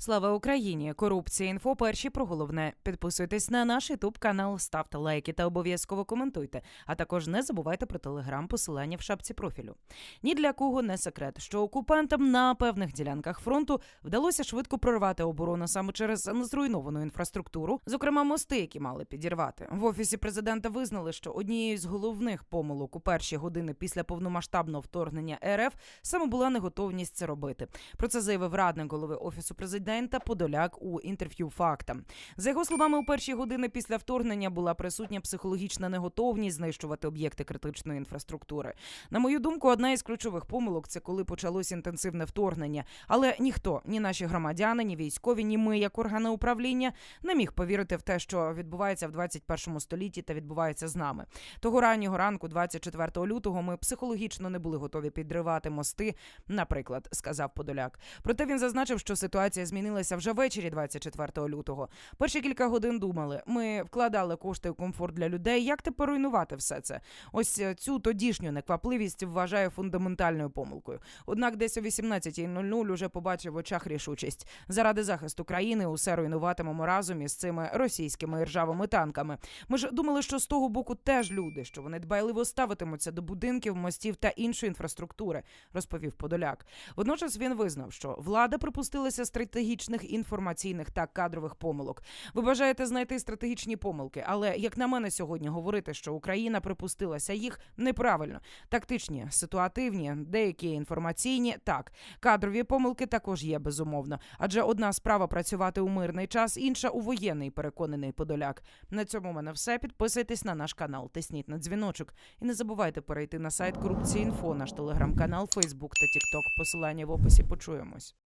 Слава Україні! Корупція інфо. Перші про головне. Підписуйтесь на наш Ютуб канал, ставте лайки та обов'язково коментуйте. А також не забувайте про телеграм, посилання в шапці профілю. Ні для кого не секрет, що окупантам на певних ділянках фронту вдалося швидко прорвати оборону саме через незруйновану інфраструктуру, зокрема мости, які мали підірвати. В офісі президента визнали, що однією з головних помилок у перші години після повномасштабного вторгнення РФ саме була неготовність це робити. Про це заявив радник голови офісу президента Подоляк у інтерв'ю фактам. За його словами, у перші години після вторгнення була присутня психологічна неготовність знищувати об'єкти критичної інфраструктури. На мою думку, одна із ключових помилок це коли почалось інтенсивне вторгнення. Але ніхто, ні наші громадяни, ні військові, ні ми, як органи управління, не міг повірити в те, що відбувається в 21 столітті та відбувається з нами. Того раннього ранку, 24 лютого, ми психологічно не були готові підривати мости, наприклад, сказав Подоляк. Проте він зазначив, що ситуація змінилася вже ввечері 24 лютого. Перші кілька годин думали. Ми вкладали кошти у комфорт для людей. Як тепер руйнувати все це? Ось е, цю тодішню неквапливість вважаю фундаментальною помилкою. Однак, десь о 18.00 уже побачив в очах рішучість. Заради захисту країни усе руйнуватимемо разом із цими російськими ржавими танками. Ми ж думали, що з того боку теж люди, що вони дбайливо ставитимуться до будинків, мостів та іншої інфраструктури, розповів Подоляк. Водночас він визнав, що влада припустилася стратегічних інформаційних та кадрових помилок. Ви бажаєте знайти стратегічні помилки, але як на мене сьогодні говорити, що Україна припустилася їх неправильно. Тактичні, ситуативні, деякі інформаційні, так кадрові помилки також є безумовно. Адже одна справа працювати у мирний час, інша у воєнний, переконаний Подоляк. На цьому в мене все. Підписуйтесь на наш канал, тисніть на дзвіночок і не забувайте перейти на сайт Корупції Інфо, наш телеграм-канал, Фейсбук та Тікток. Посилання в описі. Почуємось.